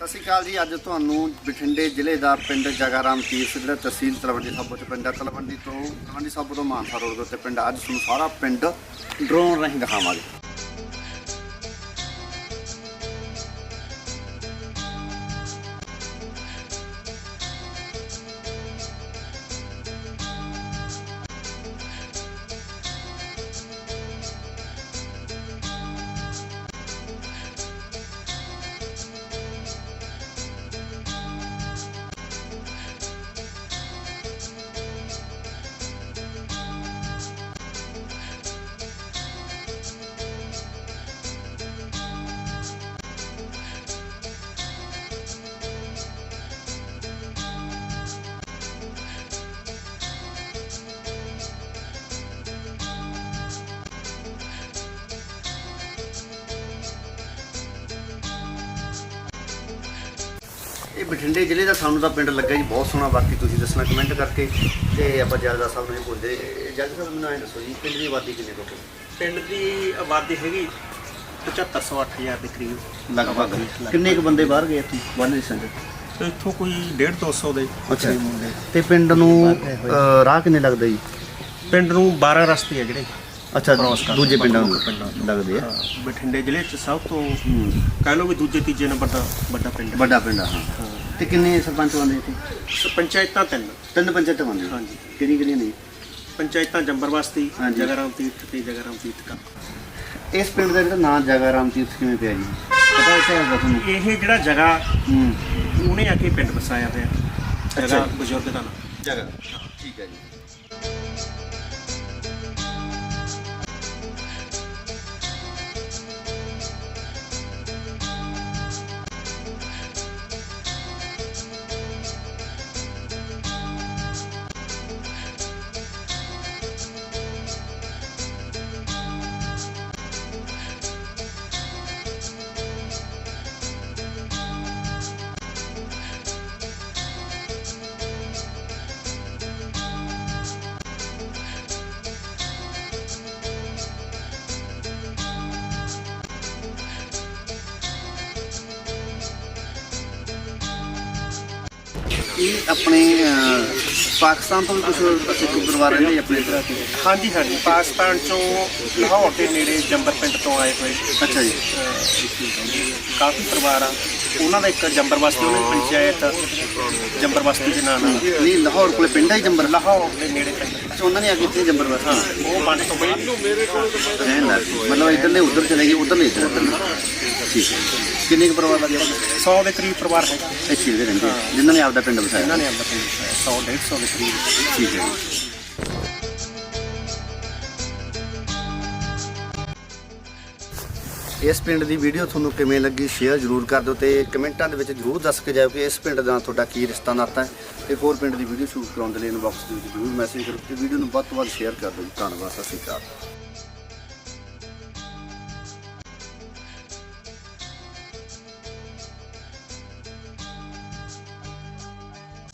ਸਤਿ ਸ਼੍ਰੀ ਅਕਾਲ ਜੀ, ਅੱਜ ਤੁਹਾਨੂੰ ਬਠਿੰਡੇ ਜ਼ਿਲ੍ਹੇ ਦਾ ਪਿੰਡ ਜਗਾਰਾਮ ਤੀਰਥ ਜਿਹੜਾ ਤਹਿਸੀਲ ਤਲਵੰਡੀ ਸਾਬੋ ਚ ਪਿੰਡ ਹੈ ਤਲਵੰਡੀ ਤੋਂ, ਤਲਵੰਡੀ ਸਾਬੋ ਤੋਂ ਮਾਨਸਾ ਰੋਡ ਦੇ ਉੱਤੇ ਪਿੰਡ ਅੱਜ ਤੁਹਾਨੂੰ ਸਾਰਾ ਪਿੰਡ ਡਰੋਨ ਰਾਹੀਂ ਦਿਖਾਵਾਂਗੇ। ਇਹ ਬਠਿੰਡੇ ਜ਼ਿਲ੍ਹੇ ਦਾ ਸਾਨੂੰ ਤਾਂ ਪਿੰਡ ਲੱਗਾ ਜੀ ਬਹੁਤ ਸੋਹਣਾ ਬਾਕੀ ਤੁਸੀਂ ਦੱਸਣਾ ਕਮੈਂਟ ਕਰਕੇ ਤੇ ਆਪਾਂ ਜਲਦਾ ਸਾਹਿਬ ਨੂੰ ਇਹ ਪੁੱਛਦੇ ਜਲਦਾ ਸਾਹਿਬ ਮੈਨੂੰ ਐਂ ਦੱਸੋ ਜੀ ਪਿੰਡ ਦੀ ਆਬਾਦੀ ਕਿੰਨੀ ਟੋਟਲ ਪਿੰਡ ਦੀ ਆਬਾਦੀ ਹੈਗੀ 7500 8000 ਦੇ ਕਰੀਬ। ਲਗਭਗ। ਕਿੰਨੇ ਕੁ ਬੰਦੇ ਬਾਹਰ ਗਏ ਇੱਥੋਂ ਵਨ ਰਿਸਨ ਚ ਇੱਥੋਂ ਕੋਈ 1.5 200 ਦੇ ਅੱਛਾ। ਤੇ ਪਿੰਡ ਨੂੰ ਰਾਹ ਕਿੰਨੇ ਲੱਗਦਾ ਜੀ? ਪਿੰਡ ਨੂੰ 12 ਰਸਤੇ ਆ ਜਿਹੜੇ। ਅੱਛਾ Cross ਕਰਦੇ ਦੂਜੇ ਪਿੰਡਾਂ ਨੂੰ ਵੱਖ-ਵੱਖ ਪਿੰਡਾਂ ਨੂੰ। ਲੱਗਦੇ ਆ। ਹਾਂ, ਬਠਿੰਡੇ ਜ਼ਿਲ੍ਹੇ 'ਚ ਸਭ ਤੋਂ। ਕਹਿ ਲਓ ਵੀ ਦੂਜੇ ਤੀਜੇ ਨੰਬਰ ਦਾ ਵੱਡਾ ਪਿੰਡ ਹੈ। ਵੱਡਾ ਪਿੰਡ ਆ ਹਾਂ। ਤੇ ਕਿੰਨੇ ਸਰਪੰਚ ਬੰਦੇ ਇੱਥੇ? ਪੰਚਾਇਤਾਂ ਤਿੰਨ। ਤਿੰਨ ਪੰਚਾਇਤਾਂ ਬੰਦੇ ਹਾਂਜੀ। ਕਿਹੜੀ ਕਿਹੜੀਆਂ ਨੇ? ਪੰਚਾਇਤਾਂ ਜੰਬਰ ਬਸਤੀ ਹਾਂਜੀ। ਜਗਰਾਮ ਤੀਰਥ ਤੇ ਜਗਰਾਮ ਤੀਰਥ ਕਾ ਇਸ ਪਿੰਡ ਦਾ ਜਿਹੜਾ ਨਾਮ ਜਗਾਰਾਮ ਤੀਰਥ ਕਿਵੇਂ ਪਿਆ ਜੀ? ਪਤਾ ਇਸ ਹੈ ਤੁਹਾਨੂੰ? ਇਹ ਜਿਹੜਾ ਜਗ੍ਹਾ ਹੂੰ। ਉਹਨੇ ਆ ਕੇ ਪਿੰਡ ਵਸਾਇਆ ਹੋਇਆ। ਜਗ੍ਹਾ। ਬਜ਼ੁਰਗ ਦਾ ਨਾਮ। ਜਗ੍ਹਾ। ਠੀਕ ਹੈ ਜੀ। ਇਹ ਆਪਣੇ ਪਾਕਿਸਤਾਨ ਤੋਂ ਵੀ ਕੁਝ ਸਿੱਖ ਪਰਿਵਾਰ ਰਹਿੰਦੇ ਆਪਣੇ ਇੱਧਰ ਹਾਂਜੀ ਹਾਂਜੀ। ਪਾਕਿਸਤਾਨ ਚੋਂ ਲਾਹੌਰ ਦੇ ਨੇੜੇ ਜੰਬਰ ਪਿੰਡ ਤੋਂ ਆਏ ਹੋਏ ਅੱਛਾ ਜੀ। ਕਾਫੀ ਪਰਿਵਾਰ ਆ। ਉਹਨਾਂ ਦਾ ਇੱਕ ਜੰਬਰ ਬਸਤੀ ਉਹਨਾਂ ਦੀ ਪੰਚਾਇਤ ਜੰਬਰ ਬਸਤੀ ਦੇ ਨਾਂ ਨਾਲ। ਨਹੀਂ ਲਾਹੌਰ ਕੋਲੇ ਪਿੰਡ ਹੈ ਜੰਬਰ? ਲਾਹੌਰ ਦੇ ਨੇੜੇ ਪਿੰਡ। ਉਹਨਾਂ ਨੇ ਆ ਕੇ ਇੱਥੇ ਜੰਬਰ ਬਸ ਹਾਂ ਉਹ ਬੰਦ ਤੋਂ ਬਈ। ਰਹਿਣ ਲੱਗ ਗਏ। ਮਤਲਬ ਇੱਧਰਲੇ ਉੱਧਰ ਚਲੇ ਗਏ ਉੱਧਰਲੇ ਇੱਧਰ। ਠੀਕ ਹੈ ਕਿੰਨੇ ਕੁ ਪਰਿਵਾਰ ਲੱਗੇ 100 ਦੇ ਕਰੀਬ ਪਰਿਵਾਰ ਹੈ। ਇੱਥੇ ਦੇ ਰਹਿੰਦੇ ਆ, ਜਿਨ੍ਹਾਂ ਨੇ ਆਪਦਾ ਪਿੰਡ ਵਸਾਇਆ। ਇਹਨਾਂ ਨੇ ਆਪਦਾ ਪਿੰਡ 100 150 ਦੇ ਕਰੀਬ। ਠੀਕ ਹੈ ਜੀ। ਇਸ ਪਿੰਡ ਦੀ ਵੀਡੀਓ ਤੁਹਾਨੂੰ ਕਿਵੇਂ ਲੱਗੀ ਸ਼ੇਅਰ ਜ਼ਰੂਰ ਕਰ ਦਿਓ ਤੇ ਕਮੈਂਟਾਂ ਦੇ ਵਿੱਚ ਜ਼ਰੂਰ ਦੱਸ ਕੇ ਜਾਓ ਕਿ ਇਸ ਪਿੰਡ ਦਾ ਤੁਹਾਡਾ ਕੀ ਰਿਸ਼ਤਾ ਨਾਤਾ ਹੈ। ਤੇ ਹੋਰ ਪਿੰਡ ਦੀ ਵੀਡੀਓ ਸ਼ੂਟ ਕਰਾਉਣ ਦੇ ਲਈ ਇਨਬਾਕਸ ਦੇ ਵਿੱਚ ਜ਼ਰੂਰ ਮੈਸੇਜ ਕਰੋ ਤੇ ਵੀਡੀਓ ਨੂੰ ਵੱਧ ਤੋਂ ਵੱਧ ਸ਼ੇਅਰ ਕਰ ਦਿਓ। ਜੀ। ਧੰਨਵਾਦ ਸਤਿ ਸ਼੍ਰੀ ਅਕਾਲ।